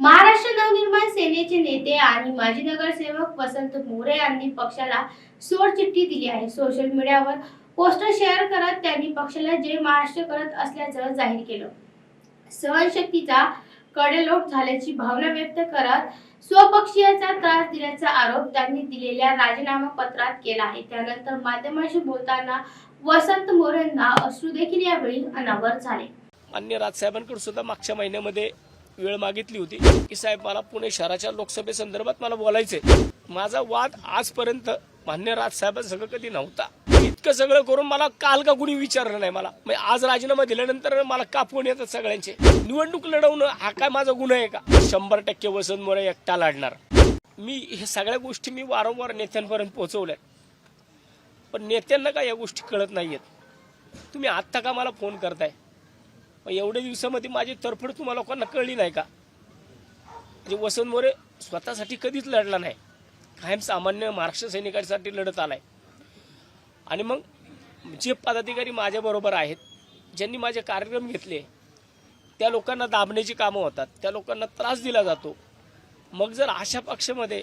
महाराष्ट्र नवनिर्माण सेनेचे नेते आणि माजी नगरसेवक वसंत मोरे यांनी पक्षाला सोडचिठ्ठी दिली आहे. सोशल मीडियावर पोस्टर शेअर करत त्यांनी पक्षाला जय महाराष्ट्र करत असल्याचं जाहीर केलं. सहनशक्तीचा कडेलोट झाल्याची भावना व्यक्त करत स्वपक्षीयाचा त्रास दिल्याचा आरोप त्यांनी दिलेल्या राजीनामा पत्रात केला आहे. त्यानंतर माध्यमांशी बोलताना वसंत मोरेंना अश्रू देखील यावेळी अनावर झाले. मान्य राजसाहेबांकडून सुद्धा मागच्या महिन्यामध्ये वेळ मागितली होती की साहेब मला पुणे शहराच्या लोकसभेसंदर्भात मला बोलायचंय. माझा वाद आजपर्यंत मान्य राजसाहेबांसंग कधी नव्हता. इतकं सगळं करून मला काल का कुणी विचारलं नाही मला. म्हणजे आज राजीनामा दिल्यानंतर मला का फोन येतात सगळ्यांचे. निवडणूक लढवणं हा काय माझा गुन्हा आहे का? शंभर टक्के वसंत मोरे एकटा लढणार. मी हे सगळ्या गोष्टी मी वारंवार नेत्यांपर्यंत पोहोचवल्या पण नेत्यांना का या गोष्टी कळत नाहीयेत. तुम्ही आत्ता का मला फोन करताय? मग एवढ्या दिवसामध्ये माझी तरफड तुम्हाला लोकांना कळली नाही का? म्हणजे वसंत मोरे स्वतःसाठी कधीच लढला नाही. कायम सामान्य महाराष्ट्र सैनिकांसाठी लढत आलाय. आणि मग जे पदाधिकारी माझ्याबरोबर आहेत ज्यांनी माझे कार्यक्रम घेतले त्या लोकांना दाबण्याची कामं होतात त्या लोकांना त्रास दिला जातो. मग जर अशा पक्षामध्ये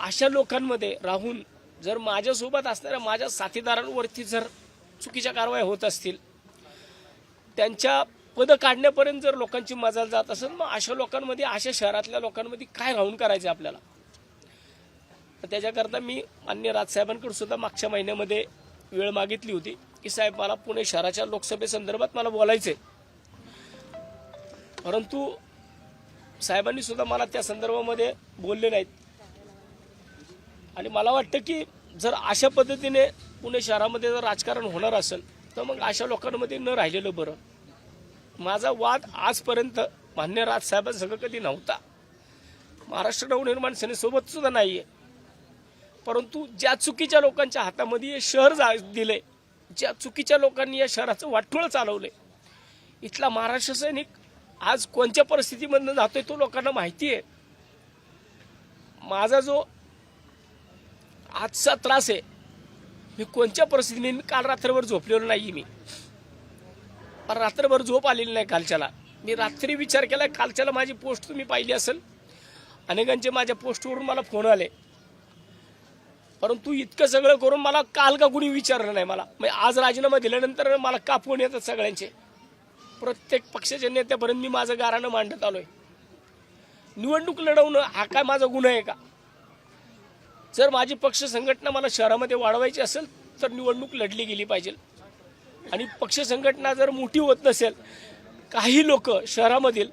अशा लोकांमध्ये राहून जर माझ्यासोबत असणाऱ्या माझ्या साथीदारांवरती जर चुकीच्या कारवाई होत असतील त्यांच्या पदं काढण्यापर्यंत जर लोकांची मजाल जात असेल मग अशा लोकांमध्ये अशा शहरातल्या लोकांमध्ये काय राहून करायचं आपल्याला? तर त्याच्याकरता मी मान्य राजसाहेबांकडे सुद्धा मागच्या महिन्यामध्ये वेळ मागितली होती की साहेब मला पुणे शहराच्या लोकसभेसंदर्भात मला बोलायचंय. परंतु साहेबांनी सुद्धा मला त्या संदर्भामध्ये बोलले नाहीत. आणि मला वाटतं की जर अशा पद्धतीने पुणे शहरामध्ये जर राजकारण होणार असेल तर मग अशा लोकांमध्ये न राहिलेलं बरं. माझा वाद आजपर्यंत मान्य राजसाहेबांसंग कधी नव्हता. महाराष्ट्र नवनिर्माण सेनेसोबत सुद्धा आहे परंतु ज्या चुकीच्या लोकांच्या हातामध्ये हे शहर जा दिले ज्या चुकीच्या लोकांनी या शहराचं वाटोळं चालवले इथला महाराष्ट्र सैनिक आज कोणत्या परिस्थितीमधनं जातोय तो लोकांना माहिती आहे माझा जो आजचा त्रास आहे मी कोणत्या परिस्थितीने मी काल रात्रभर झोपलेलो नाही मी. पण रात्रभर झोप आलेली नाही कालच्याला. मी रात्री विचार केला कालच्याला माझी पोस्ट तुम्ही पाहिली असेल. अनेकांचे माझ्या पोस्टवरून मला फोन आले. परंतु इतकं सगळं करून मला काल का कुणी विचारलं नाही मला. म्हणजे आज राजीनामा दिल्यानंतर मला का फोन येतात सगळ्यांचे. प्रत्येक पक्षाच्या नेत्यापर्यंत मी माझं गारानं मांडत आलोय. निवडणूक लढवणं हा काय माझा गुन्हा आहे का? जर माझी पक्ष संघटना मला शहरामध्ये वाढवायची असेल तर निवडणूक लढली गेली पाहिजे. आणि पक्ष संघटना जर मोठी होत नसेल काही लोक शहरामधील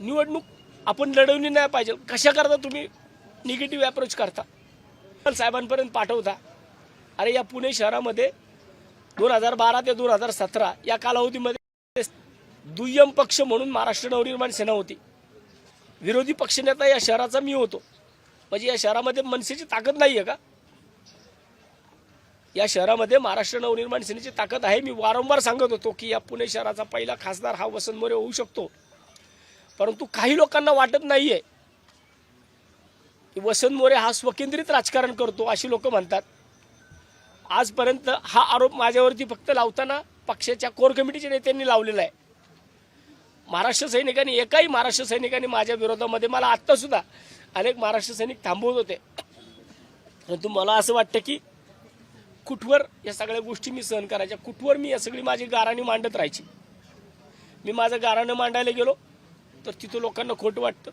निवडणूक आपण लढवली नाही पाहिजे. कशा करता तुम्ही निगेटिव्ह अप्रोच करता? साहेबांपर्यंत पाठवता. अरे या पुणे शहरामध्ये दोन हजार बारा ते दोन हजार सतरा या कालावधीमध्ये दुय्यम पक्ष म्हणून महाराष्ट्र नवनिर्माण सेना होती. विरोधी पक्षनेता या शहराचा मी होतो. म्हणजे या शहरामध्ये मनसेची ताकद नाही आहे का? या शहरामध्ये महाराष्ट्र नवनिर्माण सेनेची ताकद आहे. मी वारंवार सांगत होतो की या पुणे शहराचा पहिला खासदार हा वसंत मोरे होऊ शकतो. परंतु काही लोकांना वाटत नाहीये की वसंत मोरे हा स्वकेंद्रित राजकारण करतो अशी लोक म्हणतात. आजपर्यंत हा आरोप माझ्यावरती फक्त लावताना पक्षाच्या कोर कमिटीच्या नेत्यांनी लावलेला आहे. महाराष्ट्र सैनिकांनी एकाही महाराष्ट्र सैनिकांनी माझ्या विरोधामध्ये मला आत्तासुद्धा अनेक महाराष्ट्र सैनिक थांबवत होते. परंतु मला असं वाटतं की कुठवर या सगळ्या गोष्टी मी सहन करायच्या? कुठवर मी या सगळी माझी गाराणी मांडत राहायची? मी माझं गाराणं मांडायला गेलो तर तिथं लोकांना खोटं वाटतं.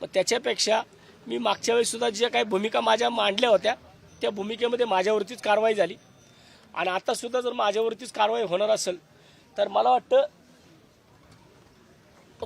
मग त्याच्यापेक्षा मी मागच्या वेळेस सुद्धा ज्या काही भूमिका माझ्या मांडल्या होत्या त्या भूमिकेमध्ये माझ्यावरतीच कारवाई झाली. आणि आतासुद्धा जर माझ्यावरतीच कारवाई होणार असेल तर मला वाटतं